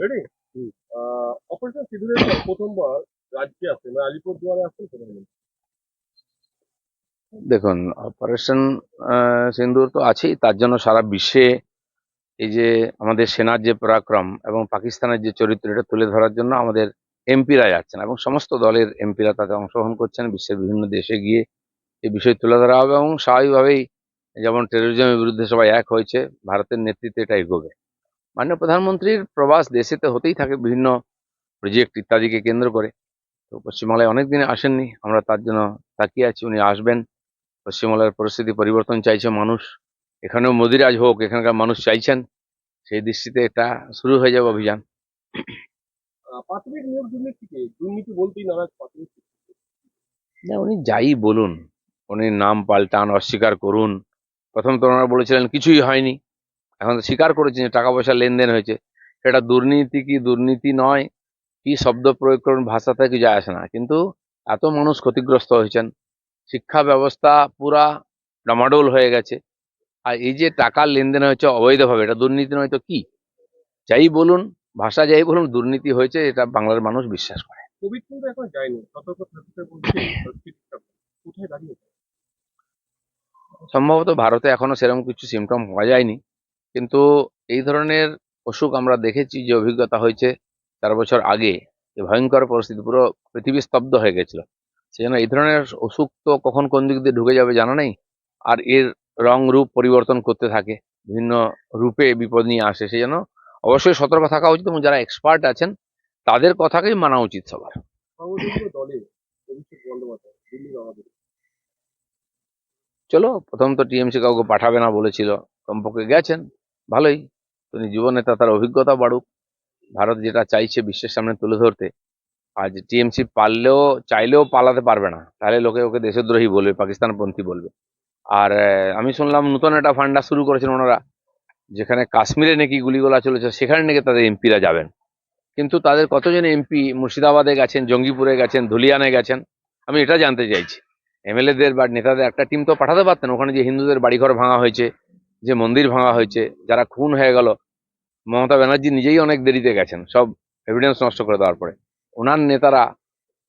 Ready operation সিঁদুরের প্রথমবার রাজ্যে মানে আলিপুর আসছেন প্রধানমন্ত্রী। দেখুন অপারেশন সিন্দুর তো আছেই তার জন্য সারা বিশ্বে এই যে আমাদের সেনার যে পরাক্রম এবং পাকিস্তানের যে চরিত্র এটা তুলে ধরার জন্য আমাদের এমপিরা যাচ্ছেন এবং সমস্ত দলের এমপিরা তাতে অংশগ্রহণ করছেন বিশ্বের বিভিন্ন দেশে গিয়ে এই বিষয় তুলে ধরা হবে এবং স্বাভাবিকভাবেই যেমন টেরোরিজমের বিরুদ্ধে সবাই এক হয়েছে ভারতের নেতৃত্বে এটা এগোবে। মাননীয় প্রধানমন্ত্রীর প্রবাস দেশেতে হতেই থাকে বিভিন্ন প্রজেক্ট ইত্যাদিকে কেন্দ্র করে। তো পশ্চিমবাংলায় অনেক দিনে আসেননি আমরা তার জন্য তাকিয়ে আছি উনি আসবেন। পশ্চিমবাংলার পরিস্থিতি পরিবর্তন চাইছে মানুষ। এখানেও মোদিরাজ হোক এখানকার মানুষ চাইছেন সেই দৃষ্টিতে এটা শুরু হয়ে যাবে অভিযান। আহ, প্রাথমিক নিয়োগ দুর্নীতিকে দুর্নীতি বলতেই নারাজ প্রাথমিক না উনি যাই বলুন উনি নাম পাল্টান অস্বীকার করুন। প্রথম তো ওনারা বলেছিলেন কিছুই হয়নি। এখন তো স্বীকার করেছেন যে টাকা পয়সা লেনদেন হয়েছে। সেটা দুর্নীতি কি দুর্নীতি নয় কি শব্দ প্রয়োগ করুন ভাষাতে কি যায় আসে না। কিন্তু এত মানুষ ক্ষতিগ্রস্ত হয়েছেন শিক্ষা ব্যবস্থা পুরা ডামাডোল হয়ে গেছে। আর এই যে টাকার লেনদেন হয়েছে অবৈধভাবে এটা দুর্নীতি নয় তো কি? যাই বলুন ভাষা যাই বলুন দুর্নীতি হয়েছে এটা বাংলার মানুষ বিশ্বাস করে। সম্ভবত ভারতে এখনও সেরকম কিছু সিমটম হওয়া যায়নি। কিন্তু এই ধরনের অসুখ আমরা দেখেছি যে অভিজ্ঞতা হয়েছে চার বছর আগে যে ভয়ঙ্কর পরিস্থিতি পুরো পৃথিবী স্তব্ধ হয়ে গেছিল। সেই জন্য এই ধরনের অসুখ তো কখন কোন দিক দিয়ে ঢুকে যাবে জানা নেই। আর এর রং রূপ পরিবর্তন করতে থাকে বিভিন্ন রূপে বিপদ নিয়ে আসে। সেই জন্য অবশ্যই সতর্ক থাকা উচিত এবং যারা এক্সপার্ট আছেন তাদের কথাকেই মানা উচিত সবার। চলো প্রথম তো টিএমসি কাউকে পাঠাবে না বলেছিল কমপক্ষে গেছেন। ভালোই। তিনি জীবনে নেতা তার অভিজ্ঞতা বাড়ুক। ভারত যেটা চাইছে বিশ্বের সামনে তুলে ধরতে, আজ টিএমসি পারলেও, চাইলেও পালাতে পারবে না। তাহলে লোকে ওকে দেশদ্রোহী বলবে, পাকিস্তানপন্থী বলবে। আর আমি শুনলাম নতুন একটা ফান্ডা শুরু করেছেন ওনারা, যেখানে কাশ্মীরে নাকি গুলিগোলা চলেছে, সেখানে নাকি তাদের এমপিরা যাবেন। কিন্তু তাদের কতজন এমপি মুর্শিদাবাদে গেছেন, জঙ্গিপুরে গেছেন, ধুলিয়ানে গেছেন, আমি এটা জানতে চাইছি। এমএলএদের বা নেতাদের, একটা টিম তো পাঠাতে পারতেন, ওখানে যে হিন্দুদের বাড়িঘর ভাঙা হয়েছে যে মন্দির ভাঙা হয়েছে যারা খুন হয়ে গেল মমতা ব্যানার্জি নিজেই অনেক দেরিতে গেছেন সব এভিডেন্স নষ্ট করে দেওয়ার পরে। ওনার নেতারা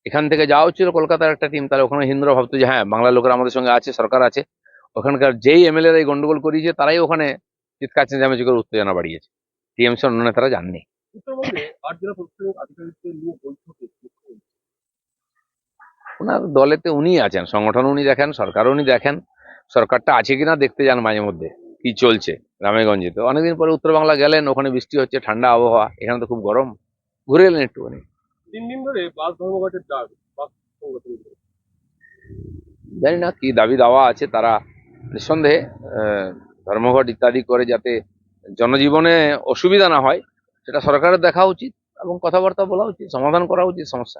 এখান থেকে যাওয়া ছিল কলকাতার একটা টিম তাহলে ওখানে হিন্দুরা ভাবতো যে হ্যাঁ বাংলার লোকেরা আমাদের সঙ্গে আছে সরকার আছে। ওখানকার যেই এমএলএ এই গন্ডগোল করিয়েছে তারাই ওখানে চিৎকার চেঁচামেচি করে উত্তেজনা বাড়িয়েছে। টিএমসি অন্য নেতারা যাননি। ওনার দলেতে উনিই আছেন সংগঠন উনি দেখেন সরকার উনি দেখেন সরকারটা আছে কিনা দেখতে যান মাঝে মধ্যে কি চলছে গ্রামেগঞ্জে? তো অনেকদিন পরে উত্তর বাংলা গেলেন ওখানে বৃষ্টি হচ্ছে ঠান্ডা আবহাওয়া এখানে তো খুব গরম। ঘুরে এলেন একটুখানি? তিন দিন ধরে বাস ধর্মঘটের ডাক জানি না কি দাবি দাওয়া আছে তারা নিঃসন্দেহে আহ, ধর্মঘট ইত্যাদি করে যাতে জনজীবনে অসুবিধা না হয় সেটা সরকারের দেখা উচিত এবং কথাবার্তা বলা উচিত সমাধান করা উচিত সমস্যা।